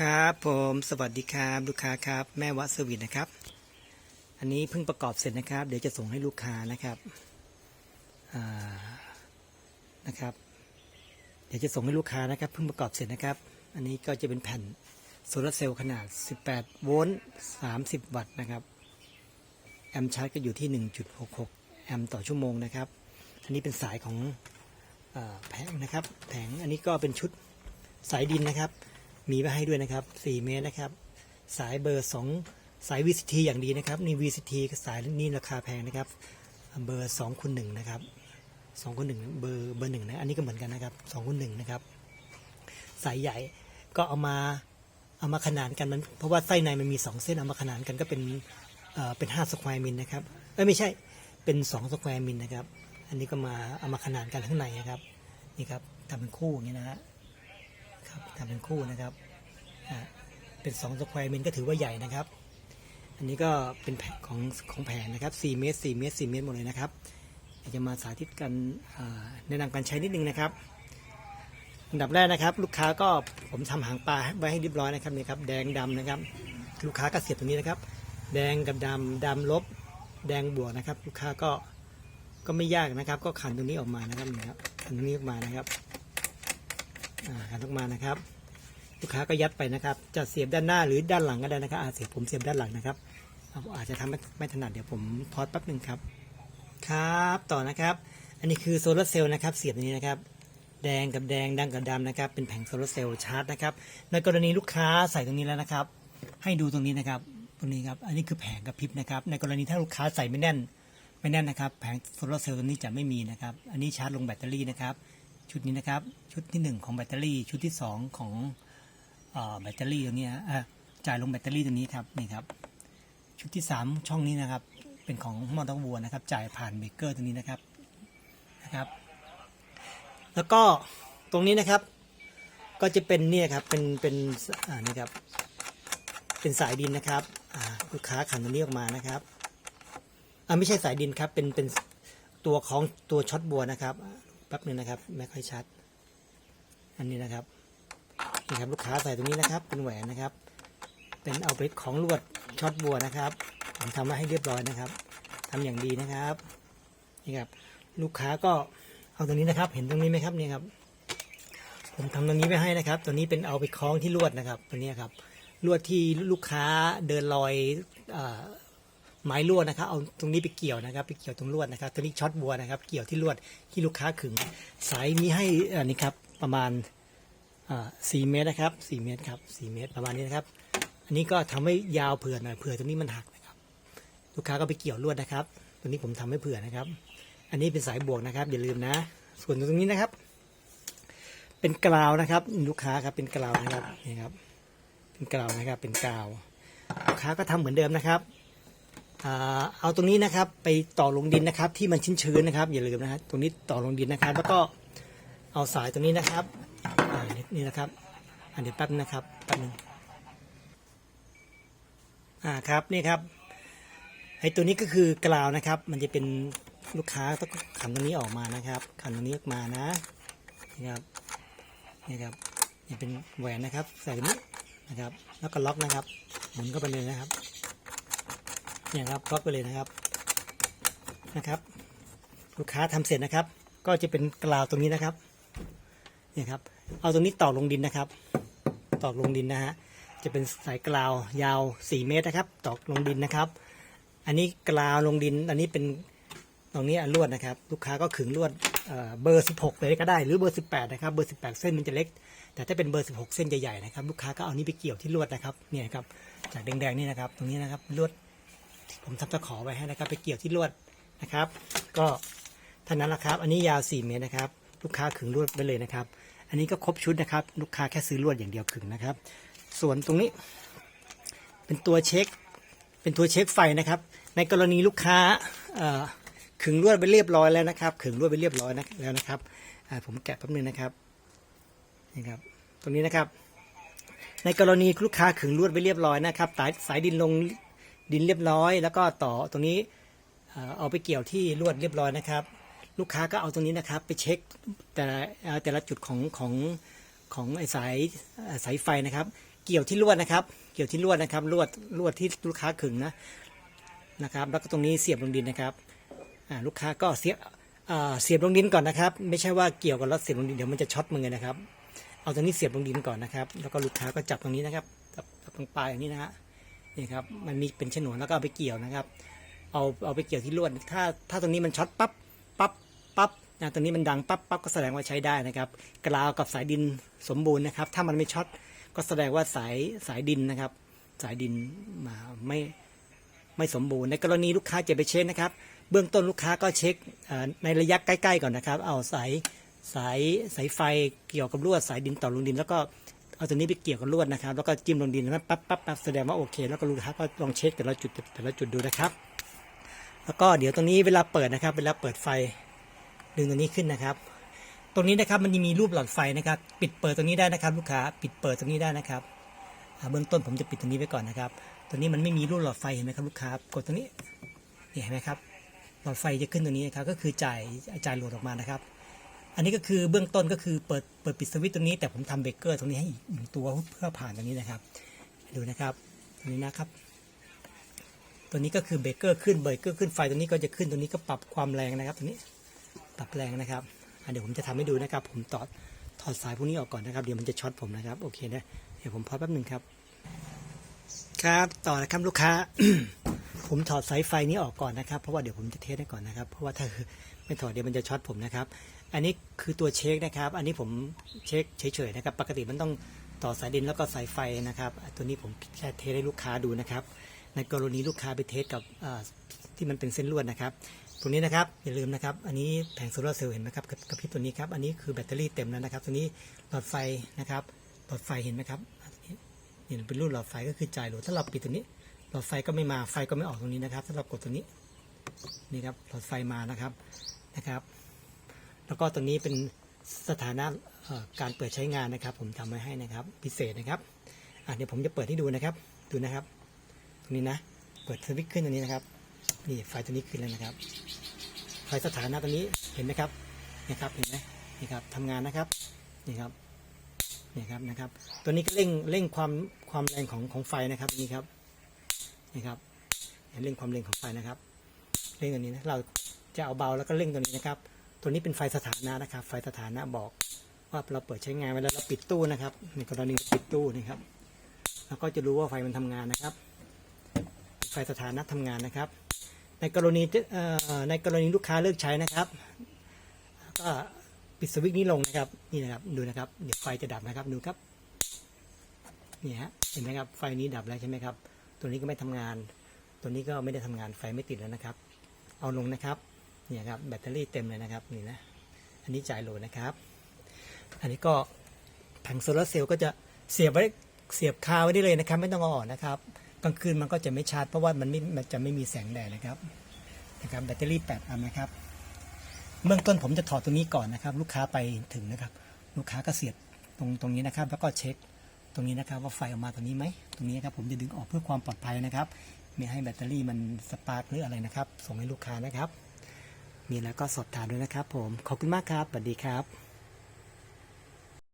ครับผมสวัสดีครับลูกค้าครับแม่วัดสวิตนะครับ อันนี้เพิ่งประกอบเสร็จนะครับ เดี๋ยวจะส่งให้ลูกค้านะครับนะครับ เดี๋ยวจะส่งให้ลูกค้านะครับเพิ่งประกอบเสร็จนะครับ อันนี้ก็จะเป็นแผ่นโซลาร์เซลล์ขนาด 18 โวลต์ 30 วัตต์นะครับ แอมป์ชาร์จก็อยู่ที่ 1.66 แอมป์ต่อชั่วโมงนะครับ อันนี้เป็นสายของอแผงนะครับ แผงอันนี้ก็เป็นชุดสายดินนะครับ มีไว้ให้ด้วยนะครับ 4 เมตรนะครับ สายเบอร์ 2 สาย VCT อย่างดีนะครับ นี่ VCT สายนี่ราคาแพงนะครับ เบอร์2คูณ1นะครับ2คูณ1เบอร์เบอร์หนึ่งนะ อันนี้ก็เหมือนกันนะครับ2คูณ1นะครับ สายใหญ่ก็เอามาเอามาขนานกันมันเพราะว่าไส้ในมันมี 2 เส้นเอามาขนานกันก็เป็นเอ่อเป็น5สแควร์มิลนะครับเอ้ยไม่ใช่เป็น 2 สแควร์มิลนะครับ อันนี้ก็มาเอามาขนานกันข้างในนะครับ นี่ครับทำเป็นคู่อย่างนี้นะฮะ ครับทำเป็นคู่นะครับเป็น2สแควร์มิลก็ถือว่าใหญ่นะครับ อันนี้ก็เป็นแผงของของแผงนะครับ4เมตร4เมตร4เมตรหมดเลยนะครับจะมาสาธิตกันแนะนำการใช้นิดนึงนะครับอันดับแรกนะครับ ลูกค้าก็ผมทำหางปลาไว้ให้เรียบร้อยนะครับนี่ครับแดงดำนะครับ ลูกค้าก็เสียบตรงนี้นะครับ แดงกับดำดำลบ แดงบวกนะครับ ลูกค้าก็ก็ไม่ยากนะครับ ก็ขันตรงนี้ออกมานะครับนี่ครับขันตรงนี้ออกมานะครับ อ่าขันออกมานะครับ ลูกค้าก็ยัดไปนะครับ จะเสียบด้านหน้าหรือด้านหลังก็ได้นะครับอาเสียบผมเสียบด้านหลังนะครับอาอาจจะทำไม่ไม่ถนัดเดี๋ยวผมพอดแป๊บหนึ่งครับ ครับต่อนะครับ อันนี้คือโซลาร์เซลล์นะครับเสียบนี้นะครับ แดงกับแดงดำกับดำนะครับ เป็นแผงโซลาร์เซลล์ชาร์จนะครับในกรณีลูกค้าใส่ตรงนี้แล้วนะครับ ให้ดูตรงนี้นะครับตรงนี้ครับอันนี้คือแผงกระพริบนะครับ ในกรณีถ้าลูกค้าใส่ไม่แน่นไม่แน่นนะครับ แผงโซลาร์เซลล์ตัวนี้จะไม่มีนะครับ อันนี้ชาร์จลงแบตเตอรี่นะครับ ชุดนี้นะครับ ชุดที่หนึ่งของแบตเตอรี่ ชุดที่สองของออแบตเตอรี่ตรงนี้อ่อจ่ายลงแบตเตอรี่ตรงนี้ครับนี่ครับ ชุดที่สามช่องนี้นะครับ เป็นของมอเตอร์วัวนะครับ จ่ายผ่านเบรกเกอร์ตรงนี้นะครับนะครับ แล้วก็ตรงนี้นะครับ ก็จะเป็นเนี่ยครับเป็นเป็นอ่านี่ครับเป็นสายดินนะครับอ่าลูกค้าขันตรงนี้ออกมานะครับอ่าไม่ใช่สายดินครับเป็นเป็นตัวของตัวช็อตบัวนะครับ ป๊บหนึงนะครับ ไม่ค่อยชัด อันนี้นะครับนี่ครับลูกค้าใส่ตรงนี้นะครับ เป็นแหวนนะครับ เป็นเอาไปของลวดช็อตบัวนะครับผมทำมาให้เรียบร้อยนะครับทำอย่างดีนะครับนี่ครับ ลูกค้าก็เอาตรงนี้นะครับ เห็นตรงนี้ไหมครับนี่ครับ ผมทำตรงนี้ไว้ให้นะครับ ตัวนี้เป็นเอาไปคล้องที่ลวดนะครับ ตัวนี้ครับลวดที่ลูกค้าเดินลอยอ่อ ไม้ลวดนะครับเอาตรงนี้ไปเกี่ยวนะครับ ไปเกี่ยวตรงลวดนะครับตัวนี้ช็อตบัวนะครับ เกี่ยวที่ลวดที่ลูกค้าขึงสายมีให้อันนี้ครับประมาณสี่เมตรนะครับสี่เมตรครับสี่เมตรประมาณนี้นะครับ อันนี้ก็ทำให้ยาวเผื่อหน่อยเผื่อตรงนี้มันหักนะครับ ลูกค้าก็ไปเกี่ยวลวดนะครับตัวนี้ผมทำให้เผื่อนะครับ อันนี้เป็นสายบวกนะครับอย่าลืมนะ ส่วนตรงนี้นะครับ เป็นกราวนะครับ ลูกค้าครับเป็นกราวนะครับนี่ครับ เป็นกราวนะครับเป็นกาวลูกค้าก็ทำเหมือนเดิมนะครับ เอาตรงนี้นะครับไปต่อลงดินนะครับ ที่มันชื้นๆนะครับ อย่าลืมนะฮะตรงนี้ต่อลงดินนะครับ แล้วก็เอาสายตรงนี้นะครับนี่นะครับอันเดี๋ยวแป๊บนะครับแป๊บนึงอ่าครับนี่ครับไอ้ตัวนี้ก็คือกราวนะครับ มันจะเป็นลูกค้าต้องขันตรงนี้ออกมานะครับ ขันตรงนี้ออกมานะนี่ครับนี่ครับนี่เป็นแหวนนะครับ ใส่ตรงนี้นะครับ แล้วก็ล็อกนะครับหมุนเข้าไปเลยนะครับ เนี่ยครับล็อกไปเลยนะครับนะครับ ลูกค้าทำเสร็จนะครับ ก็จะเป็นกราวตรงนี้นะครับเนี่ยครับ เอาตรงนี้ตอกลงดินนะครับ ตอกลงดินนะฮะจะเป็นสายกราวยาว 4 เมตรนะครับ ตอกลงดินนะครับ อันนี้กราวลงดิน อันนี้เป็นตรงนี้อลวดนะครับ ลูกค้าก็ขึงลวดเอ่อเบอร์ 16 เลยก็ได้ หรือเบอร์ 18 นะครับ เบอร์ 18 เส้นมันจะเล็ก แต่ถ้าเป็นเบอร์ 16 เส้นใหญ่ๆนะครับ ลูกค้าก็เอานี้ไปเกี่ยวที่ลวดนะครับ เนี่ยครับ จากแดงๆนี่นะครับ ตรงนี้นะครับ ลวด ผมทำตะขอไว้ให้นะครับ ไปเกี่ยวที่ลวดนะครับ ก็เท่านั้นแหละครับ อันนี้ยาว 4 เมตรนะครับ ลูกค้าขึงลวดไปเลยนะครับ อันนี้ก็ครบชุดนะครับ ลูกค้าแค่ซื้อลวดอย่างเดียวขึงนะครับ ส่วนตรงนี้ เป็นตัวเช็ค เป็นตัวเช็คไฟนะครับ ในกรณีลูกค้าขึงลวดไปเรียบร้อยแล้วนะครับขึงลวดไปเรียบร้อยนะแล้วนะครับผมแกะแป๊บนึงนะครับนี่ครับ ตรงนี้นะครับ ในกรณีลูกค้าขึงลวดไปเรียบร้อยนะครับสายสายดินลง ดินเรียบร้อย แล้วก็ต่อตรงนี้เอาไปเกี่ยวที่ลวดเรียบร้อยนะครับ ลูกค้าก็เอาตรงนี้นะครับ ไปเช็คแต่แต่ละจุดของของของไอสายสายไฟนะครับ เกี่ยวที่ลวดนะครับ เกี่ยวที่ลวดนะครับลวดลวดที่ลูกค้าขึงนะนะครับ แล้วก็ตรงนี้เสียบลงดินนะครับลูกค้าก็เสียบเสียบลงดินก่อนนะครับ ไม่ใช่ว่าเกี่ยวกับแล้วเสียบลงดินเดี๋ยวมันจะช็อตมือนะครับ เอาตรงนี้เสียบลงดินก่อนนะครับ แล้วก็ลูกค้าก็จับตรงนี้นะครับจับจับตรงปลายอย่างนี้นะฮะ นี่ครับมันมีเป็นฉนวนแล้วก็เอาไปเกี่ยวนะครับ เอาเอาไปเกี่ยวที่ลวดถ้าถ้าตรงนี้มันช็อตปั๊บปั๊บปั๊บนะตรงนี้มันดังปั๊บปั๊บก็แสดงว่าใช้ได้นะครับ กราวกับสายดินสมบูรณ์นะครับ ถ้ามันไม่ช็อตก็แสดงว่าสายสายดินนะครับ สายดินมาไม่ไม่สมบูรณ์ ในกรณีลูกค้าจะไปเช็คนะครับ เบื้องต้นลูกค้าก็เช็คในระยะใกล้ ๆ ก่อนนะครับ เอาสายสายสายไฟเกี่ยวกับลวดสายดินต่อลงดิน แล้วก็ เอาตัวนี้ไปเกี่ยวกับลวดนะครับ แล้วก็จิ้มลงดินแล้วปั๊บปั๊บปั๊บแสดงว่าโอเค แล้วก็ลูกค้าก็ลองเช็คแต่ละจุดแต่ละจุดดูนะครับ แล้วก็เดี๋ยวตรงนี้เวลาเปิดนะครับ เวลาเปิดไฟดึงตรงนี้ขึ้นนะครับ ตรงนี้นะครับมันมีรูปหลอดไฟนะครับ ปิดเปิดตรงนี้ได้นะครับ ลูกค้าปิดเปิดตรงนี้ได้นะครับเบื้องต้นผมจะปิดตรงนี้ไว้ก่อนนะครับตัวนี้มันไม่มีรูปหลอดไฟเห็นไหมครับลูกค้ากดตรงนี้เห็นไหมครับหลอดไฟจะขึ้นตรงนี้นะครับก็คือจ่ายจ่ายโหลดออกมานะครับ อันนี้ก็คือเบื้องต้นก็คือเปิดเปิดปิดสวิตช์ตรงนี้ แต่ผมทำเบรกเกอร์ตรงนี้ให้อีกหนึ่งตัวเพื่อผ่านตรงนี้นะครับ ดูนะครับตรงนี้นะครับ ตัวนี้ก็คือเบรกเกอร์ขึ้นเบรกเกอร์ขึ้นไฟตัวนี้ก็จะขึ้นตัวนี้ก็ปรับความแรงนะครับตัวนี้ปรับแรงนะครับเดี๋ยวผมจะทำให้ดูนะครับ ผมตอดถอดสายพวกนี้ออกก่อนนะครับ เดี๋ยวมันจะช็อตผมนะครับ โอเคนะ เดี๋ยวผมพอแป๊บหนึ่งครับ ครับ ต่อนะครับลูกค้า ผมถอดสายไฟนี้ออกก่อนนะครับ เพราะว่าเดี๋ยวผมจะเทสให้ก่อนนะครับ เพราะว่าถ้าไม่ถอดเดี๋ยวมันจะช็อตผมนะครับ อันนี้คือตัวเช็คนะครับ อันนี้ผมเช็คเฉยๆนะครับ ปกติมันต้องต่อสายดินแล้วก็สายไฟนะครับ ตัวนี้ผมแค่เทสให้ลูกค้าดูนะครับ ในกรณีลูกค้าไปเทสกับที่มันเป็นเส้นลวดนะครับ ตรงนี้นะครับอย่าลืมนะครับ อันนี้แผงโซลาร์เซลล์เห็นไหมครับกับพริบตัวนี้ครับ อันนี้คือแบตเตอรี่เต็มแล้วนะครับ ตัวนี้หลอดไฟนะครับ หลอดไฟเห็นไหมครับนี่เป็นรูปหลอดไฟก็คือจ่ายโหลดถ้าเราปิดตัวนี้ หลอดไฟก็ไม่มาไฟก็ไม่ออกตรงนี้นะครับถ้าเรากดตัวนี้นี่ครับหลอดไฟมานะครับนะครับ แล้วก็ตัวนี้เป็นสถานะการเปิดใช้งานนะครับ ผมทำไว้ให้นะครับ พิเศษนะครับอะเดี๋ยวผมจะเปิดให้ดูนะครับ ดูนะครับ ตรงนี้นะ เปิดสวิตช์ขึ้นตรงนี้นะครับนี่ไฟตัวนี้ขึ้นแล้วนะครับไฟสถานะตัวนี้เห็นไหมครับนี่ครับเห็นไหมนี่ครับทำงานนะครับนี่ครับนี่ครับนะครับ ตัวนี้ก็เร่งเร่งความความแรงของของไฟนะครับนี่ครับ นี่ครับเร่งความเร็งของไฟนะครับเร่งตัวนี้นะเราจะเอาเบาแล้วก็เร่งตัวนี้นะครับ ตัวนี้เป็นไฟสถานะนะครับ ไฟสถานะบอกว่าเราเปิดใช้งานเวลาเราปิดตู้นะครับในกรณีปิดตู้นี่ครับเราก็จะรู้ว่าไฟมันทำงานนะครับ ไฟสถานะทำงานนะครับ ในกรณีในกรณีลูกค้าเลิกใช้นะครับก็ปิดสวิตช์นี้ลงนะครับนี่นะครับดูนะครับ เดี๋ยวไฟจะดับนะครับดูครับนี่ฮะเห็นไหมครับไฟนี้ดับแล้วใช่ไหมครับ ตัวนี้ก็ไม่ทำงาน ตัวนี้ก็ไม่ได้ทำงานไฟไม่ติดแล้วนะครับ เอาลงนะครับเนี่ยครับแบตเตอรี่เต็มเลยนะครับนี่นะอันนี้จ่ายโหลดนะครับ อันนี้ก็แผงโซลาเซลล์ก็จะเสียบไว้เสียบคาไว้ได้เลยนะครับ ไม่ต้องเอาออกนะครับกลางคืนมันก็จะไม่ชาร์จเพราะว่ามันไม่มันจะไม่มีแสงแดดนะครับนะครับแบตเตอรี่ 8 อันนะครับ เบื้องต้นผมจะถอดตรงนี้ก่อนนะครับ ลูกค้าไปถึงนะครับ ลูกค้าก็เสียบตรงตรงนี้นะครับ แล้วก็เช็ค ตรงนี้นะครับว่าไฟออกมาตรงนี้ไหมตรงนี้ครับผมจะดึงออกเพื่อความปลอดภัยนะครับ ไม่ให้แบตเตอรี่มันสปาร์กหรืออะไรนะครับ ส่งให้ลูกค้านะครับ มีแล้วก็สอบถามด้วยนะครับ ผมขอบคุณมากครับสวัสดีครับ